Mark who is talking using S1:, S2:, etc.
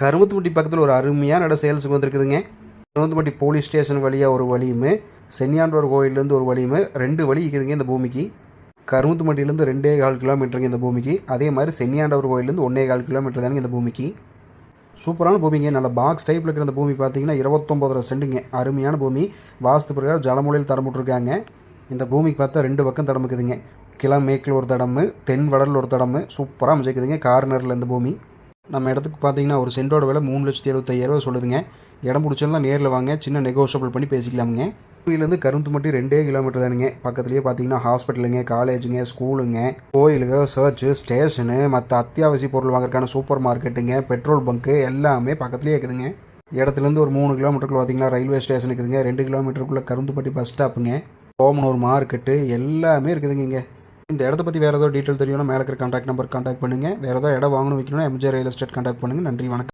S1: கருமத்துப்பட்டி பக்கத்தில் ஒரு அருமையான நட சேல்ஸுக்கு வந்திருக்குதுங்க. கருமத்துப்பட்டி போலீஸ் ஸ்டேஷன் வழியாக ஒரு வழியுமே சென்னியாண்டவர் கோயிலேருந்து ஒரு வழியுமே ரெண்டு வழி இருக்குதுங்க இந்த பூமிக்கு. கருமத்துப்பட்டியிலேருந்து ரெண்டே கால் கிலோமீட்டருங்க இந்த பூமிக்கு. அதே மாதிரி சென்னியாண்டவர் கோயிலேருந்து ஒன்றே கால் கிலோமீட்டர் தானுங்க இந்த பூமிக்கு. சூப்பரான பூமிங்க. நல்ல பாக்ஸ் டைப்பில் இருக்கிற அந்த பூமி பார்த்தீங்கன்னா இருபத்தொம்போதரை செண்டுங்க. அருமையான பூமி. வாஸ்து பிரகாரம் ஜலமொழியில் தடம் இந்த பூமிக்கு பார்த்தா ரெண்டு பக்கம் தடமுக்குதுங்க இருக்குதுங்க கிழமேக்கில் ஒரு தடமு தென் வடலில் ஒரு தடமு. சூப்பராக அமைச்சிக்குதுங்க கார்னரில் இந்த பூமி. நம்ம இடத்துக்கு பார்த்தீங்கன்னா ஒரு சென்டோட விலை மூணு லட்சத்தி எழுபத்தையாயிரரூவா சொல்லுதுங்க. இடம் பிடிச்சிருந்தா நேரில் வாங்க சின்ன நெகோஷியபிள் பண்ணி பேசிக்கலாமுங்க. கோயிலேருந்து கருந்துமட்டி ரெண்டே கிலோமீட்டர் தானுங்க. பக்கத்துலேயே பார்த்தீங்கன்னா ஹாஸ்பிட்டலுங்க காலேஜுங்க ஸ்கூலுங்க கோயிலுங்க சர்ச்சு ஸ்டேஷனு மற்ற அத்தியாவசிய பொருள் வாங்குறதுக்கான சூப்பர் மார்க்கெட்டுங்க பெட்ரோல் பங்க்கு எல்லாமே பக்கத்துலேயே இருக்குதுங்க. இடத்துலேருந்து ஒரு மூணு கிலோமீட்டருக்குள்ள பார்த்தீங்கன்னா ரயில்வே ஸ்டேஷன் இருக்குதுங்க. ரெண்டு கிலோமீட்டருக்குள்ளே கருந்துப்பட்டி பஸ் ஸ்டாப்புங்க ஓமனூர் மார்க்கெட்டு எல்லாமே இருக்குதுங்க இங்கே. இந்த இடத்த பற்றி வேறு ஏதோ டீட்டெயில் தெரியும்னா மேலே இருக்கிற கான்டாக்ட் நம்பர் கான்டாக்ட் பண்ணுங்கள் வேறு ஏதோ இடம் வாங்கணும் வைக்கணும்னா எம்ஜே ரியல் எஸ்டேட் கான்டாக்ட் பண்ணுங்கள் நன்றி வணக்கம்.